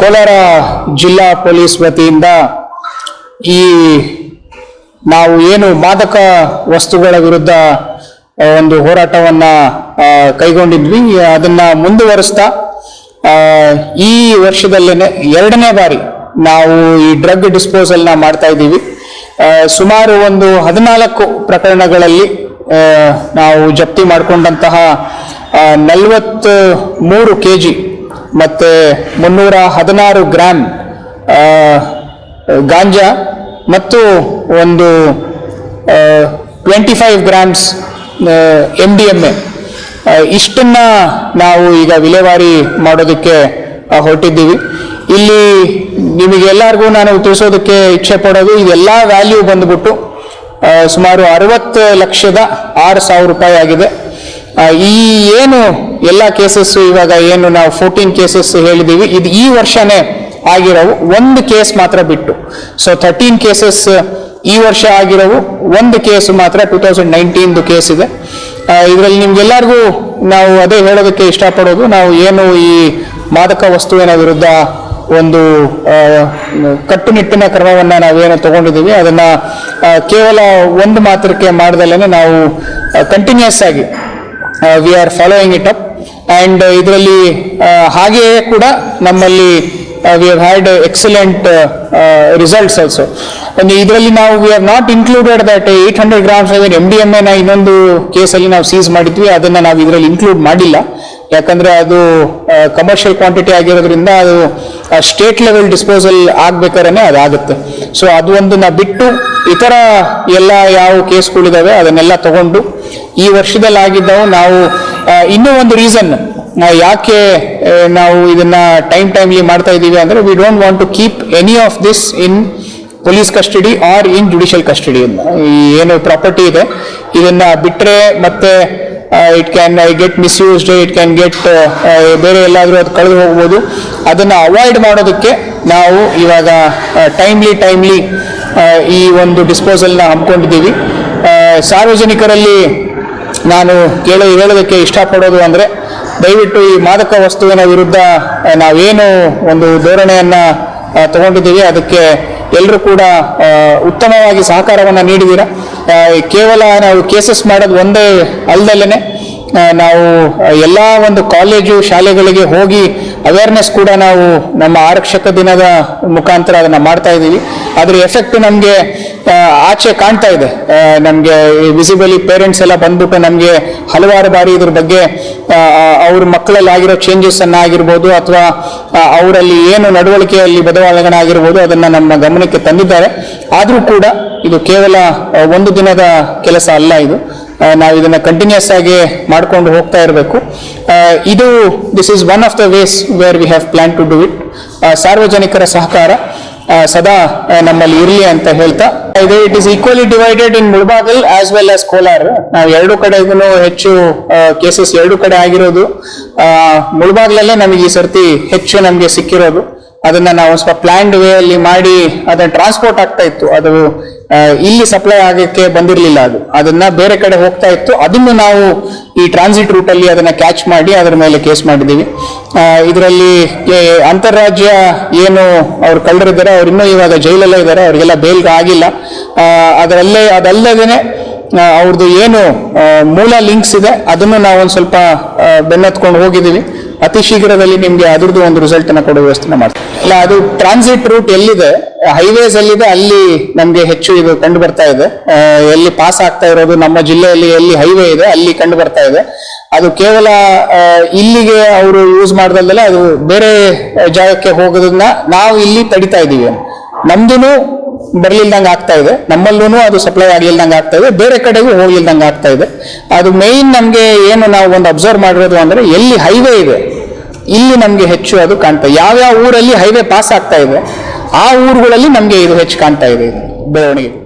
ಕೋಲಾರ ಜಿಲ್ಲಾ ಪೊಲೀಸ್ ವತಿಯಿಂದ ಈ ನಾವು ಏನು ಮಾದಕ ವಸ್ತುಗಳ ವಿರುದ್ಧ ಒಂದು ಹೋರಾಟವನ್ನ ಕೈಗೊಂಡಿದ್ವಿ. ಅದನ್ನ ಮುಂದುವರಿಸ್ತಾ ಈ ವರ್ಷದಲ್ಲೇನೆ ಎರಡನೇ ಬಾರಿ ನಾವು ಈ ಡ್ರಗ್ ಡಿಸ್ಪೋಸಲ್ನ ಮಾಡ್ತಾ ಇದ್ದೀವಿ. ಸುಮಾರು ಒಂದು ಹದಿನಾಲ್ಕು ಪ್ರಕರಣಗಳಲ್ಲಿ ನಾವು ಜಪ್ತಿ ಮಾಡಿಕೊಂಡಂತಹ ನಲವತ್ತು ಮೂರು ಕೆ ಜಿ ಮತ್ತೆ ಮುನ್ನೂರ ಹದಿನಾರು ಗ್ರಾಮ್ ಗಾಂಜಾ ಮತ್ತು ಒಂದು twenty five grams M D M A ಇಷ್ಟನ್ನ ನಾವು ಈಗ ವಿಲೇವಾರಿ ಮಾಡೋದಕ್ಕೆ ಹೊರಟಿದ್ದೀವಿ. ಇಲ್ಲಿ ನಿಮಗೆಲ್ಲರಿಗೂ ನಾನು ತಿಳಿಸೋದಕ್ಕೆ ಇಚ್ಛೆ ಪಡೋದು, ಇದೆಲ್ಲ ವ್ಯಾಲ್ಯೂ ಬಂದ್ಬಿಟ್ಟು ಸುಮಾರು ಅರವತ್ತು ಲಕ್ಷದ ಆರು ಸಾವಿರ ರೂಪಾಯಿ ಆಗಿದೆ. ಈ ಏನು ಎಲ್ಲ ಕೇಸಸ್ ಇವಾಗ ಏನು ನಾವು ಫೋರ್ಟೀನ್ ಕೇಸಸ್ ಹೇಳಿದೀವಿ. ಇದು ಈ ವರ್ಷನೇ ಆಗಿರೋವು ಒಂದು ಕೇಸ್ ಮಾತ್ರ ಬಿಟ್ಟು. ಸೊ ಥರ್ಟೀನ್ ಕೇಸಸ್ ಈ ವರ್ಷ ಆಗಿರೋವು ಒಂದು ಕೇಸ್ ಮಾತ್ರ ಟೂ ತೌಸಂಡ್ ನೈನ್ಟೀನ್ದು ಕೇಸ್ ಇದೆ. ಇದರಲ್ಲಿ ನಿಮ್ಗೆಲ್ಲರಿಗೂ ನಾವು ಅದೇ ಹೇಳೋದಕ್ಕೆ ಇಷ್ಟಪಡೋದು, ನಾವು ಏನು ಈ ಮಾದಕ ವಸ್ತುವಿನ ವಿರುದ್ಧ ಒಂದು ಕಟ್ಟುನಿಟ್ಟಿನ ಕ್ರಮವನ್ನ ನಾವೇನು ತಗೊಂಡಿದ್ದೀವಿ, ಅದನ್ನ ಕೇವಲ ಒಂದು ಮಾತ್ರಕ್ಕೆ ಮಾಡ್ದಲ್ಲೇ ನಾವು ಕಂಟಿನ್ಯೂಸ್ ಆಗಿ we are following it up and ಇದರಲ್ಲಿ ಹಾಗೆಯೇ ಕೂಡ ನಮ್ಮಲ್ಲಿ we have had excellent results also ಇದರಲ್ಲಿ ನಾವು we are not included that eight hundred grams M D M A ಇನ್ನೊಂದು ಕೇಸಲ್ಲಿ ನಾವು ಸೀಸ್ ಮಾಡಿದ್ವಿ. ಅದನ್ನು ನಾವು ಇದರಲ್ಲಿ ಇನ್ಕ್ಲೂಡ್ ಮಾಡಿಲ್ಲ. ಯಾಕಂದ್ರೆ ಅದು ಕಮರ್ಷಿಯಲ್ ಕ್ವಾಂಟಿಟಿ ಆಗಿರೋದ್ರಿಂದ ಅದು ಸ್ಟೇಟ್ ಲೆವೆಲ್ ಡಿಸ್ಪೋಸಲ್ ಆಗ್ಬೇಕಾದ್ರೆ ಅದಾಗುತ್ತೆ. ಸೊ ಅದು ಒಂದನ್ನ ಬಿಟ್ಟು ಇತರ ಎಲ್ಲ ಯಾವ ಕೇಸ್ಗಳಿದಾವೆ ಅದನ್ನೆಲ್ಲ ತಗೊಂಡು ಈ ವರ್ಷದಲ್ಲಿ ಆಗಿದ್ದವು ನಾವು ಇನ್ನೂ ಒಂದು ರೀಸನ್ ಯಾಕೆ ನಾವು ಇದನ್ನ ಟೈಮ್ ಟೈಮ್ಲಿ ಮಾಡ್ತಾ ಇದ್ದೀವಿ ಅಂದ್ರೆ we don't want to keep any of this in police custody or in judicial custody ಏನು ಪ್ರಾಪರ್ಟಿ ಇದೆ, ಇದನ್ನ ಬಿಟ್ಟರೆ ಮತ್ತೆ it can get misused it can get ಬೇರೆ ಎಲ್ಲಾದರೂ ಅದು ಕಳೆದು ಹೋಗ್ಬೋದು. ಅದನ್ನು ಅವಾಯ್ಡ್ ಮಾಡೋದಕ್ಕೆ ನಾವು ಇವಾಗ ಟೈಮ್ಲಿ ಟೈಮ್ಲಿ ಈ ಒಂದು ಡಿಸ್ಪೋಸಲ್ನ ಹಮ್ಮಿಕೊಂಡಿದ್ದೀವಿ. ಸಾರ್ವಜನಿಕರಲ್ಲಿ ನಾನು ಕೇಳ, ಹೇಳೋದಕ್ಕೆ ಇಷ್ಟಪಡೋದು ಅಂದರೆ ದಯವಿಟ್ಟು ಈ ಮಾದಕ ವಸ್ತುವಿನ ವಿರುದ್ಧ ನಾವೇನು ಒಂದು ಧೋರಣೆಯನ್ನು ತಗೊಂಡಿದ್ದೀವಿ. ಅದಕ್ಕೆ ಎಲ್ಲರೂ ಕೂಡ ಉತ್ತಮವಾಗಿ ಸಹಕಾರವನ್ನು ನೀಡಿದ್ದೀರಾ ಕೇವಲ ನಾವು ಕೇಸಸ್ ಮಾಡೋದು ಒಂದೇ ಅಲ್ಲದಲ್ಲೇ ನಾವು ಎಲ್ಲ ಒಂದು ಕಾಲೇಜು ಶಾಲೆಗಳಿಗೆ ಹೋಗಿ ಅವೇರ್ನೆಸ್ ಕೂಡ ನಾವು ನಮ್ಮ ಆರಕ್ಷಕ ದಿನದ ಮುಖಾಂತರ ಅದನ್ನು ಮಾಡ್ತಾ ಇದ್ದೀವಿ. ಅದರ ಎಫೆಕ್ಟ್ ನಮಗೆ ಆಚೆ ಕಾಣ್ತಾ ಇದೆ. ನಮಗೆ ವಿಸಿಬಲಿ ಪೇರೆಂಟ್ಸ್ ಎಲ್ಲ ಬಂದ್ಬಿಟ್ಟು ನಮಗೆ ಹಲವಾರು ಬಾರಿ ಇದ್ರ ಬಗ್ಗೆ ಅವ್ರ ಮಕ್ಕಳಲ್ಲಿ ಆಗಿರೋ ಚೇಂಜಸ್ ಅನ್ನ ಆಗಿರ್ಬೋದು ಅಥವಾ ಅವರಲ್ಲಿ ಏನು ನಡವಳಿಕೆಯಲ್ಲಿ ಬದಲಾವಣೆ ಆಗಿರ್ಬೋದು ಅದನ್ನ ನಮ್ಮ ಗಮನಕ್ಕೆ ತಂದಿದ್ದಾರೆ. ಆದರೂ ಕೂಡ ಇದು ಕೇವಲ ಒಂದು ದಿನದ ಕೆಲಸ ಅಲ್ಲ ಇದು. ನಾವು ಇದನ್ನು ಕಂಟಿನ್ಯೂಸ್ ಆಗಿ ಮಾಡಿಕೊಂಡು ಹೋಗ್ತಾ ಇರಬೇಕು. ಇದು this is one of the ways where we have plan to do it ಸಾರ್ವಜನಿಕರ ಸಹಕಾರ ಸದಾ ನಮ್ಮಲ್ಲಿ ಇರಲಿ ಅಂತ ಹೇಳ್ತಾ. ಇದು it is equally divided in Mulbagal as well as Kolar ನಾವು ಎರಡು ಕಡೆಗೂ ಹೆಚ್ಚು ಕೇಸಸ್ ಎರಡು ಕಡೆ ಆಗಿರೋದು. ಮುಳಬಾಗ್ಲಲ್ಲೇ ನಮಗೆ ಈ ಸರ್ತಿ ಹೆಚ್ಚು ನಮಗೆ ಸಿಕ್ಕಿರೋದು. ಅದನ್ನ ನಾವು ಸ್ವಲ್ಪ ಪ್ಲಾನ್ಡ್ ವೇ ಅಲ್ಲಿ ಮಾಡಿ, ಅದನ್ನ ಟ್ರಾನ್ಸ್ಪೋರ್ಟ್ ಆಗ್ತಾ ಇತ್ತು. ಅದು ಇಲ್ಲಿ ಸಪ್ಲೈ ಆಗಕ್ಕೆ ಬಂದಿರಲಿಲ್ಲ ಅದು. ಅದನ್ನ ಬೇರೆ ಕಡೆ ಹೋಗ್ತಾ ಇತ್ತು. ಅದನ್ನು ನಾವು ಈ ಟ್ರಾನ್ಸಿಟ್ ರೂಟ್ ಅಲ್ಲಿ ಅದನ್ನ ಕ್ಯಾಚ್ ಮಾಡಿ ಅದರ ಮೇಲೆ ಕೇಸ್ ಮಾಡಿದ್ದೀವಿ ಇದರಲ್ಲಿ ಅಂತಾರಾಜ್ಯ ಏನು ಅವ್ರು ಕಳ್ಳರಿದ್ದಾರೆ ಅವ್ರು ಇನ್ನೂ ಇವಾಗ ಜೈಲಲ್ಲೇ ಇದ್ದಾರೆ, ಅವರಿಗೆಲ್ಲ ಬೇಲ್ ಆಗಿಲ್ಲ. ಅದರಲ್ಲೇ, ಅದಲ್ಲದೇನೆ ಅವ್ರದ್ದು ಏನು ಮೂಲ ಲಿಂಕ್ಸ್ ಇದೆ, ಅದನ್ನು ನಾವು ಸ್ವಲ್ಪ ಬೆನ್ನತ್ಕೊಂಡು ಹೋಗಿದ್ದೀವಿ ಅತಿ ಶೀಘ್ರದಲ್ಲಿ ನಿಮಗೆ ಅದ್ರದ್ದು ಒಂದು ರಿಸಲ್ಟ್ ಅನ್ನ ಕೊಡೋ ವ್ಯವಸ್ಥೆ ಮಾಡ್ತೀವಿ ಇಲ್ಲ ಅದು ಟ್ರಾನ್ಸಿಟ್ ರೂಟ್ ಎಲ್ಲಿದೆ? ಹೈವೇಸ್ ಎಲ್ಲಿದೆ? ಅಲ್ಲಿ ನಮಗೆ ಹೆಚ್ಚು ಇದು ಕಂಡು ಬರ್ತಾ ಇದೆ. ಎಲ್ಲಿ ಪಾಸ್ ಆಗ್ತಾ ಇರೋದು, ನಮ್ಮ ಜಿಲ್ಲೆಯಲ್ಲಿ ಎಲ್ಲಿ ಹೈವೇ ಇದೆ, ಅಲ್ಲಿ ಕಂಡು ಬರ್ತಾ ಇದೆ. ಅದು ಕೇವಲ ಇಲ್ಲಿಗೆ ಅವರು ಯೂಸ್ ಮಾಡ್ದಲ್ದಲೆ ಅದು ಬೇರೆ ಜಾಗಕ್ಕೆ ಹೋಗೋದನ್ನ ನಾವು ಇಲ್ಲಿ ತಡಿತಾ ಇದ್ದೀವಿ. ನಮ್ದು ಬರ್ಲಿಲ್ದಂಗೆ ಆಗ್ತಾ ಇದೆ. ನಮ್ಮಲ್ಲೂ ಅದು ಸಪ್ಲೈ ಆಗ್ಲಿಲ್ದಂಗೆ ಆಗ್ತಾ ಇದೆ. ಬೇರೆ ಕಡೆಗೂ ಹೋಗ್ಲಿಲ್ದಂಗೆ ಆಗ್ತಾ ಇದೆ. ಅದು ಮೇಯ್ನ್ ನಮಗೆ ಏನು ನಾವು ಒಂದು ಅಬ್ಸರ್ವ್ ಮಾಡಿರೋದು ಅಂದ್ರೆ, ಎಲ್ಲಿ ಹೈವೇ ಇದೆ ಇಲ್ಲಿ ನಮಗೆ ಹೆಚ್ಚು ಅದು ಕಾಣ್ತಾ, ಯಾವ್ಯಾವ ಊರಲ್ಲಿ ಹೈವೇ ಪಾಸ್ ಆಗ್ತಾ ಇದೆ, ಆ ಊರುಗಳಲ್ಲಿ ನಮಗೆ ಇದು ಹೆಚ್ಚು ಕಾಣ್ತಾ ಇದೆ ಇದು, ಬೆಳವಣಿಗೆ.